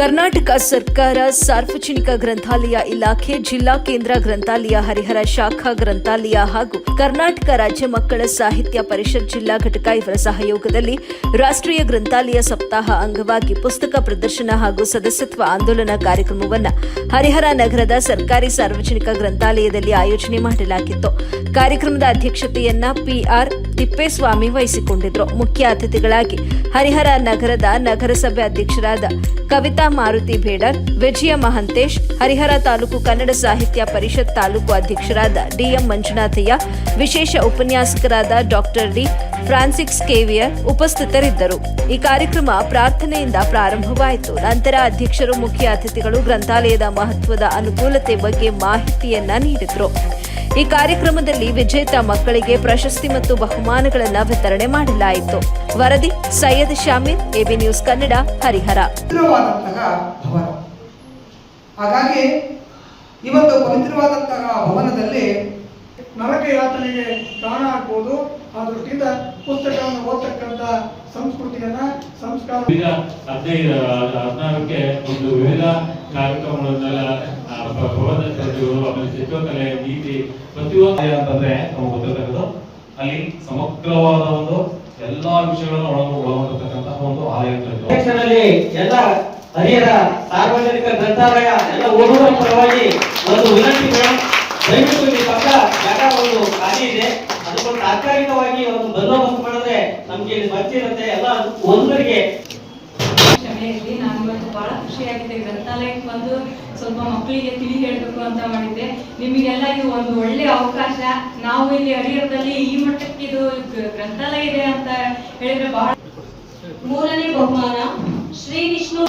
ಕರ್ನಾಟಕ ಸರ್ಕಾರ ಸಾರ್ವಜನಿಕ ಗ್ರಂಥಾಲಯ ಇಲಾಖೆ, ಜಿಲ್ಲಾ ಕೇಂದ್ರ ಗ್ರಂಥಾಲಯ, ಹರಿಹರ ಶಾಖಾ ಗ್ರಂಥಾಲಯ ಹಾಗೂ ಕರ್ನಾಟಕ ರಾಜ್ಯ ಮಕ್ಕಳ ಸಾಹಿತ್ಯ ಪರಿಷತ್ ಜಿಲ್ಲಾ ಘಟಕ ಇವರ ಸಹಯೋಗದಲ್ಲಿ ರಾಷ್ಟ್ರೀಯ ಗ್ರಂಥಾಲಯ ಸಪ್ತಾಹ ಅಂಗವಾಗಿ ಪುಸ್ತಕ ಪ್ರದರ್ಶನ ಹಾಗೂ ಸದಸ್ಯತ್ವ ಆಂದೋಲನ ಕಾರ್ಯಕ್ರಮವನ್ನು ಹರಿಹರ ನಗರದ ಸರ್ಕಾರಿ ಸಾರ್ವಜನಿಕ ಗ್ರಂಥಾಲಯದಲ್ಲಿ ಆಯೋಜನೆ ಮಾಡಲಾಗಿತ್ತು. ಕಾರ್ಯಕ್ರಮದ ಅಧ್ಯಕ್ಷತೆಯನ್ನ ಪಿಆರ್ ತಿಪ್ಪೇಸ್ವಾಮಿ ವಹಿಸಿಕೊಂಡಿದ್ರು ಮುಖ್ಯ ಅತಿಥಿಗಳಾಗಿ ಹರಿಹರ ನಗರದ ನಗರಸಭೆ ಅಧ್ಯಕ್ಷರಾದ ಕವಿತಾ ಮಾರುತಿ ಬೇಡರ್ ವಿಜಯ ಮಹಂತೇಶ್, ಹರಿಹರ ತಾಲೂಕು ಕನ್ನಡ ಸಾಹಿತ್ಯ ಪರಿಷತ್ ತಾಲೂಕು ಅಧ್ಯಕ್ಷರಾದ ಡಿಎಂ ಮಂಜುನಾಥಯ್ಯ, ವಿಶೇಷ ಉಪನ್ಯಾಸಕರಾದ ಡಾಕ್ಟರ್ ಡಿ ಫ್ರಾನ್ಸಿಕ್ಸ್ ಕೇವಿಯರ್ ಉಪಸ್ಥಿತರಿದ್ದರು. ಈ ಕಾರ್ಯಕ್ರಮ ಪ್ರಾರ್ಥನೆಯಿಂದ ಪ್ರಾರಂಭವಾಯಿತು. ನಂತರ ಅಧ್ಯಕ್ಷರು ಮುಖ್ಯ ಅತಿಥಿಗಳು ಗ್ರಂಥಾಲಯದ ಮಹತ್ವದ ಅನುಕೂಲತೆ ಬಗ್ಗೆ ಮಾಹಿತಿಯನ್ನ ನೀಡಿದರು. ಈ ಕಾರ್ಯಕ್ರಮದಲ್ಲಿ ವಿಜೇತ ಮಕ್ಕಳಿಗೆ ಪ್ರಶಸ್ತಿ ಮತ್ತು ಬಹುಮಾನಗಳನ್ನು ವಿತರಣೆ ಮಾಡಲಾಯಿತು. ವರದಿ ಸೈಯದ್ ಶಾಮೀರ್ ಎಬಿ ನ್ಯೂಸ್ ಕನ್ನಡ ಹರಿಹರ. ಹಾಗಾಗಿ ಈ ಒಂದು ಪವಿತ್ರವಾದಂತಹ ಭವನದಲ್ಲಿ ನರಕ ಯಾತನೆಗೆ ಕಾರಣ ಆಗ್ಬೋದು ಆ ದೃಷ್ಟಿಯಿಂದ ಪುಸ್ತಕವನ್ನು ಓದ್ತಕ್ಕಂಥ ಸಂಸ್ಕೃತಿಯನ್ನ ಸಂಸ್ಕಾರ ಹದಿನೈದು ಹದಿನಾರಕ್ಕೆ ಒಂದು ವಿವಿಧ ಕಾರ್ಯಕ್ರಮಗಳನ್ನೆಲ್ಲ ಭ- ಭವನ ತರಗತಿಗಳು ಆಮೇಲೆ ಚಿತ್ರಕಲೆ ನೀತಿ ಪ್ರತಿಯೊಂದು ಅಂತಂದ್ರೆ ನಾವು ಗೊತ್ತಿರತಕ್ಕದ್ದು ಅಲ್ಲಿ ಸಮಗ್ರವಾದ ಒಂದು ಎಲ್ಲಾ ವಿಷಯಗಳನ್ನು ಒಳಗೊಂಡು ಒಳಗೊಂಡಿರ್ತಕ್ಕಂತಹ ಒಂದು ಆಲಯ ಅಂತ ಎಲ್ಲ ಹರಿಹರ ಸಾರ್ವಜನಿಕ ಗ್ರಂಥಾಲಯ, ಎಲ್ಲ ಓದುವ ಪರವಾಗಿ ಒಂದು ವಿನಂತಿ ದಯವಿಟ್ಟು ಇಲ್ಲಿ ಪಕ್ಕ ಜಾಗ ಒಂದು ಖಾಲಿ ಇದೆ. ಅದಕ್ಕೊಂದು ತಾತ್ಕಾಲಿಕವಾಗಿ ಒಂದು ಬಂದೋಬಸ್ತ್ ಮಾಡಿದ್ರೆ ನಮ್ಗೆ ಇಲ್ಲಿ ಇರುತ್ತೆ ಎಲ್ಲ ಒಂದರಿಗೆ ಇರಲಿ ನಾನು ಇವತ್ತು ಬಹಳ ಖುಷಿಯಾಗಿದೆ. ಗ್ರಂಥಾಲಯಕ್ಕೆ ಬಂದು ಸ್ವಲ್ಪ ಮಕ್ಕಳಿಗೆ ತಿಳಿ ಹೇಳಬೇಕು ಅಂತ ಮಾಡಿದ್ದೆ. ನಿಮಗೆಲ್ಲ ಇದು ಒಂದು ಒಳ್ಳೆ ಅವಕಾಶ. ನಾವು ಇಲ್ಲಿ ಹರಿಹರದಲ್ಲಿ ಈ ಮಟ್ಟಕ್ಕೆ ಇದು ಗ್ರಂಥಾಲಯ ಇದೆ ಅಂತ ಹೇಳಿದ್ರೆ ಬಹಳ ಮೂರನೇ ಬಹುಮಾನ. ಶ್ರೀ ವಿಷ್ಣು